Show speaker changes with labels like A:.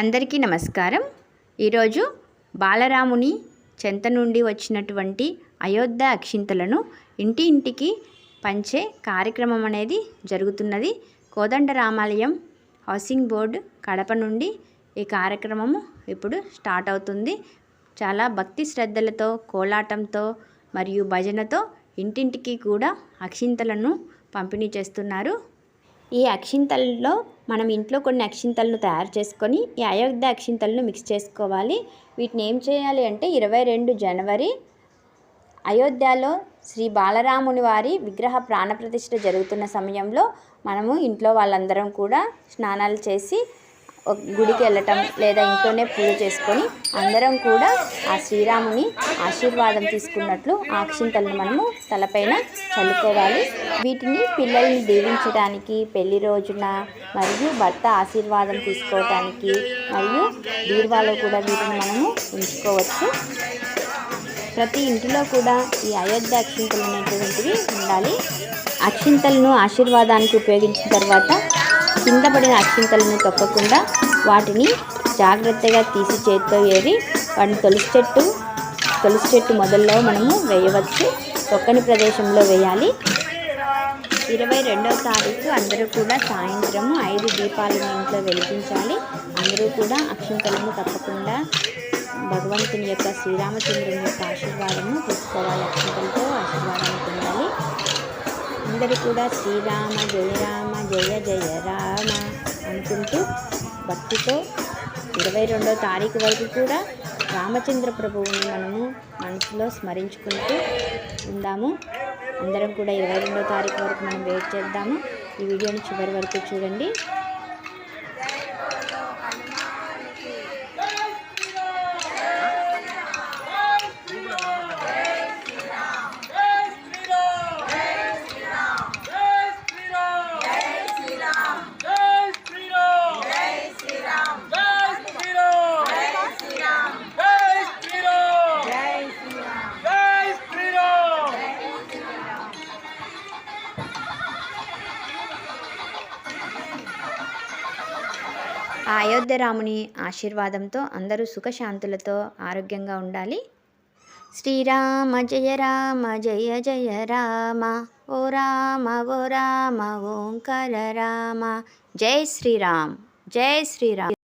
A: అందరికీ నమస్కారం. ఈరోజు బాలరాముని చెంత నుండి వచ్చినటువంటి అయోధ్య అక్షింతలను ఇంటి ఇంటికి పంచే కార్యక్రమం అనేది జరుగుతున్నది. కోదండ రామాలయం హౌసింగ్ బోర్డు కడప నుండి ఈ కార్యక్రమము ఇప్పుడు స్టార్ట్ అవుతుంది. చాలా భక్తి శ్రద్ధలతో కోలాటంతో మరియు భజనతో ఇంటింటికి కూడా అక్షింతలను పంపిణీ చేస్తున్నారు. ఈ అక్షింతల్లో మనం ఇంట్లో కొన్ని అక్షింతలను తయారు చేసుకొని ఈ అయోధ్య అక్షింతలను మిక్స్ చేసుకోవాలి. వీటిని ఏం చేయాలి అంటే ఇరవై రెండు జనవరి అయోధ్యలో శ్రీ బాలరాముని వారి విగ్రహ ప్రాణప్రతిష్ఠ జరుగుతున్న సమయంలో మనము ఇంట్లో వాళ్ళందరం కూడా స్నానాలు చేసి ఒక గుడికి వెళ్ళటం లేదా ఇంట్లోనే పూజ చేసుకొని అందరం కూడా ఆ శ్రీరాముని ఆశీర్వాదం తీసుకున్నట్లు ఆక్షింతలను మనము తలపైన చల్లుకోవాలి. వీటిని పిల్లల్ని దీవించడానికి పెళ్ళి రోజున మరియు భర్త ఆశీర్వాదం తీసుకోవటానికి మరియు బీరువాలో కూడా వీటిని మనము ఉంచుకోవచ్చు. ప్రతి ఇంటిలో కూడా ఈ అయోధ్య అక్షింతలు అనేటువంటివి ఉండాలి. అక్షింతలను ఆశీర్వాదానికి ఉపయోగించిన తర్వాత కింద పడిన అక్షింతలను తొక్కకుండా వాటిని జాగ్రత్తగా తీసి చేతితో ఏరి వాటిని తులసి చెట్టు తులసి చెట్టు మొదల్లో మనము వేయవచ్చు. తొక్కని ప్రదేశంలో వేయాలి. ఇరవై రెండవ తారీఖు అందరూ కూడా సాయంత్రము ఐదు దీపాలను ఇంట్లో వెలిగించాలి. అందరూ కూడా అక్షింతలను తప్పకుండా భగవంతుని యొక్క శ్రీరామచంద్రుని యొక్క ఆశీర్వాదము తీసుకోవాలి. అక్షింతలతో ఆశీర్వాదాన్ని పొందాలి. అందరూ కూడా శ్రీరామ జయ రామ జయ జయ రామ అనుకుంటూ భక్తితో ఇరవై రెండో తారీఖు వరకు కూడా రామచంద్ర ప్రభువుని మనము మనసులో స్మరించుకుంటూ ఉందాము. అందరం కూడా ఇరవై రెండో తారీఖు వరకు మనం వెయిట్ చేద్దాము. ఈ వీడియోని చివరి వరకు చూడండి. అయోధ్య రాముని ఆశీర్వాదంతో అందరూ సుఖశాంతులతో ఆరోగ్యంగా ఉండాలి. శ్రీరామ జయ రామ జయ జయ రామ ఓ రామ ఓ రామ ఓంకర రామ. జై శ్రీరామ్ జై శ్రీరామ్.